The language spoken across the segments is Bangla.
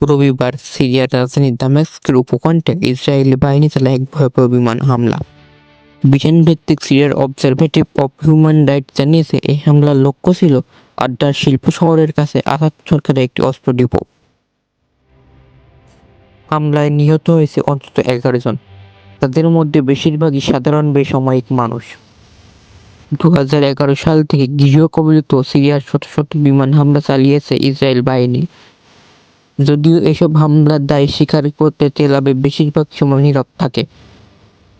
রবিবার সিরিয়ার রাজধানী দামেস্কের উপকণ্ঠে ইসরায়েলি বাহিনী চালায় এক ভয়াবহ বিমান হামলা। বিজ্ঞান ভিত্তিক সিরিয়ার অবজারভেটিভ অফ হিউম্যান রাইটস জানিয়েছে, এই হামলার লক্ষ্য ছিল আড্ডার শিল্প শহরের কাছে আসাদ সরকারের একটি অস্ত্র ডিপো। হামলায় নিহত হয়েছে অন্তত এগারো জন। তাদের মধ্যে বেশিরভাগই সাধারণ বেসামরিক মানুষ। দু হাজার এগারো সাল থেকে গৃহকবলিত সিরিয়ার শত শত বিমান হামলা চালিয়েছে ইসরায়েল বাহিনী। যদিও এসব হামলার দায় স্বীকার করতে তেল আবিব বেশিরভাগ সময় নীরব থাকে।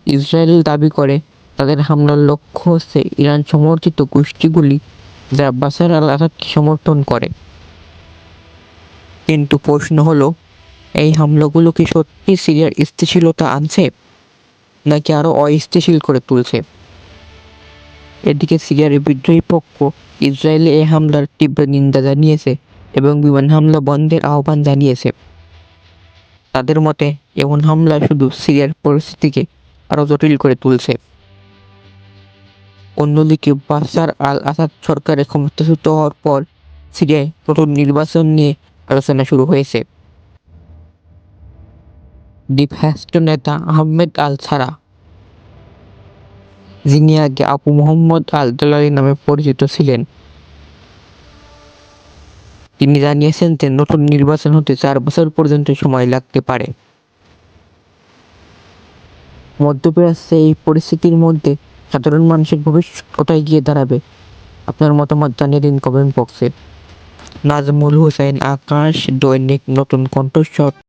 ইসরায়েল দাবি করে, তাদের হামলার লক্ষ্য হচ্ছে ইরান সমর্থিত গোষ্ঠীগুলি যা বাসার আল আসাদকে সমর্থন করে। কিন্তু প্রশ্ন হলো, এই হামলাগুলো কি সত্যি সিরিয়ার স্থিতিশীলতা আনছে, নাকি আরও অস্থিতিশীল করে তুলছে? এদিকে সিরিয়ার বিদ্রোহী পক্ষ ইসরায়েলে এই হামলার তীব্র নিন্দা জানিয়েছে। এবং বিমান হামলা বন্ধের আহ্বান জানিয়েছে। তাদের মতে, এমন হামলা শুধু সিরিয়ার পরিস্থিতিকে আরও জটিল করে তুলছে। অন্যদিকে বাশার আল আসাদ সরকারের ক্ষমতাচ্যুত হওয়ার পর সিরিয়ায় নতুন নির্বাচন নিয়ে আলোচনা শুরু হয়েছে। ডিফ্যাস্ট নেতা আহমেদ আল ছাড়া যিনি আগে আবু মোহাম্মদ আল দালালি নামে পরিচিত ছিলেন তিনি জানিয়েছেন যে নতুন নির্বাচন হতে চার বছর পর্যন্ত সময় লাগতে পারে। মধ্যপ্রাচ্যে এই পরিস্থিতির মধ্যে সাধারণ মানুষের ভবিষ্যৎ কোথায় গিয়ে দাঁড়াবে? আপনার মতামত জানিয়ে দিন কমেন্ট বক্সে নাজমুল হোসেন, আকাশ দৈনিক নতুন কণ্ঠস্বর।